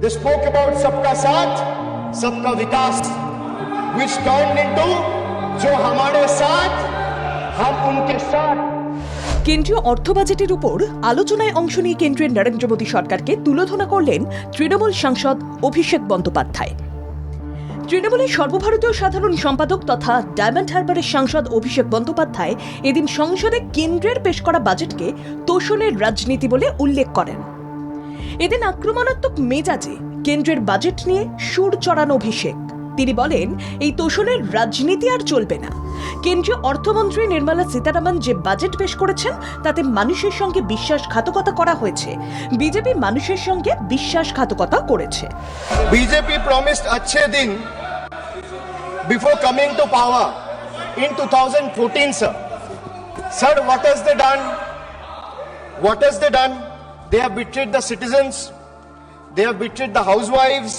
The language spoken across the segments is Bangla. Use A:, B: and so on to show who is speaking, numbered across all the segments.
A: They spoke about Sabka Saath, Sabka Vikas, which turned into जो हमारे साथ हम उनके साथ
B: কেন্দ্রীয় অর্থ বাজেটের উপর আলোচনায় অংশ নিয়ে কেন্দ্রের নরেন্দ্র মোদী সরকারকে তুলোধনা করলেন তৃণমূল সাংসদ অভিষেক বন্দ্যোপাধ্যায় তৃণমূলের সর্বভারতীয় সাধারণ সম্পাদক তথা ডায়মন্ড হারবারের সাংসদ অভিষেক বন্দ্যোপাধ্যায় এদিন সংসদে কেন্দ্রের পেশ করা বাজেটকে তোষণের রাজনীতি বলে উল্লেখ করেন এদিন আক্রমণাত্মক মেজাজে কেন্দ্রের বাজেট নিয়ে সুর চড়ান অভিষেক। তিনি বলেন, এই তোষণের রাজনীতি আর চলবে না। কেন্দ্রীয় অর্থমন্ত্রী নির্মলা সীতারামন যে বাজেট পেশ করেছেন, তাতে মানুষের সঙ্গে বিশ্বাসঘাতকতা করা হয়েছে। বিজেপি মানুষের সঙ্গে বিশ্বাসঘাতকতা করেছে।
A: BJP promised achhe din before coming to power in 2014 sir sir what has they done what has they done they have betrayed the citizens. They have betrayed the housewives.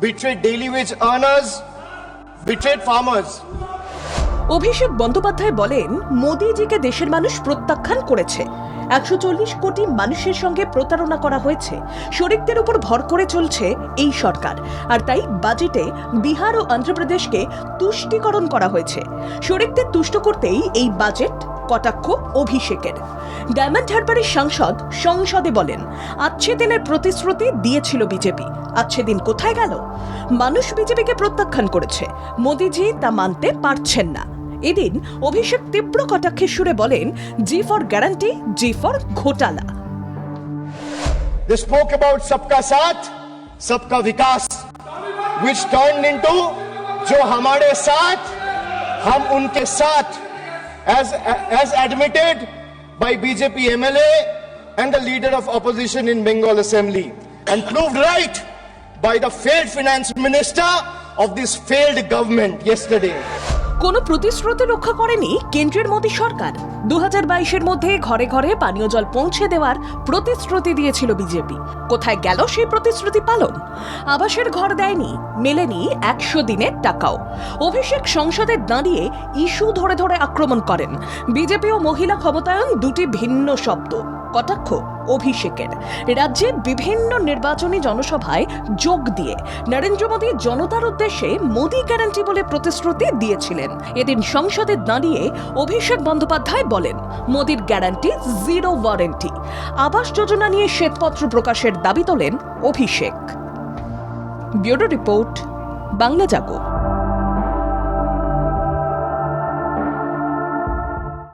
A: Betrayed daily wage earners. Betrayed farmers.
B: Abhishek Bandyopadhyay বলেন, মোদিজিকে দেশের মানুষ প্রত্যাখ্যান করেছে। একশো চল্লিশ কোটি মানুষের সঙ্গে প্রতারণা করা হয়েছে। শরিকদের উপর ভর করে চলছে এই সরকার। আর তাই বাজেটে বিহার ও অন্ধ্রপ্রদেশকে তুষ্টিকরণ করা হয়েছে। শরিকদের তুষ্ট করতেই এই বাজেট কটাক্ষ অভিষেকের ডায়মন্ড হারবারের সাংসদ সংসদে বলেন আচ্ছে দিনের প্রতিশ্রুতি দিয়েছিল বিজেপি আচ্ছে দিন কোথায় গেল মানুষ বিজেপিকে প্রত্যাখ্যান করেছে মোদিজি তা মানতে পারছেন না এদিন অভিষেক তীব্র কটাক্ষের সুরে বলেন G for guarantee G for ঘোটালা
A: They spoke about Sabka Saath, Sabka Vikas, which turned into जो हमारे साथ हम उनके साथ as as admitted by BJP MLA and the leader of opposition in Bengal Assembly and proved right by the failed finance minister of this failed government yesterday.
B: কোনো প্রতিশ্রুতি রক্ষা করেনি কেন্দ্রের মোদী সরকার। দু হাজার বাইশের মধ্যে ঘরে ঘরে পানীয় জল পৌঁছে দেওয়ার প্রতিশ্রুতি দিয়েছিল বিজেপি। কোথায় গেল সেই প্রতিশ্রুতি পালন? আবাসের ঘর দেয়নি, মেলেনি একশো দিনের টাকাও। অভিষেক সংসদে দাঁড়িয়ে ইস্যু ধরে ধরে আক্রমণ করেন। বিজেপি ও মহিলা ক্ষমতায়ন দুটি ভিন্ন শব্দ। কটাক্ষ অভিষেকের। রাজ্যে বিভিন্ন নির্বাচনী জনসভায় যোগ দিয়ে নরেন্দ্র মোদী জনতার উদ্দেশ্যে মোদী গ্যারান্টি বলে প্রতিশ্রুতি দিয়েছিলেন। এদিন সংসদে দাঁড়িয়ে অভিষেক বন্দ্যোপাধ্যায় বলেন, মোদীর guarantee zero warranty Awas Yojana নিয়ে শ্বেতপত্র প্রকাশের দাবি তোলেন অভিষেক। Bureau report, Bangla Jago.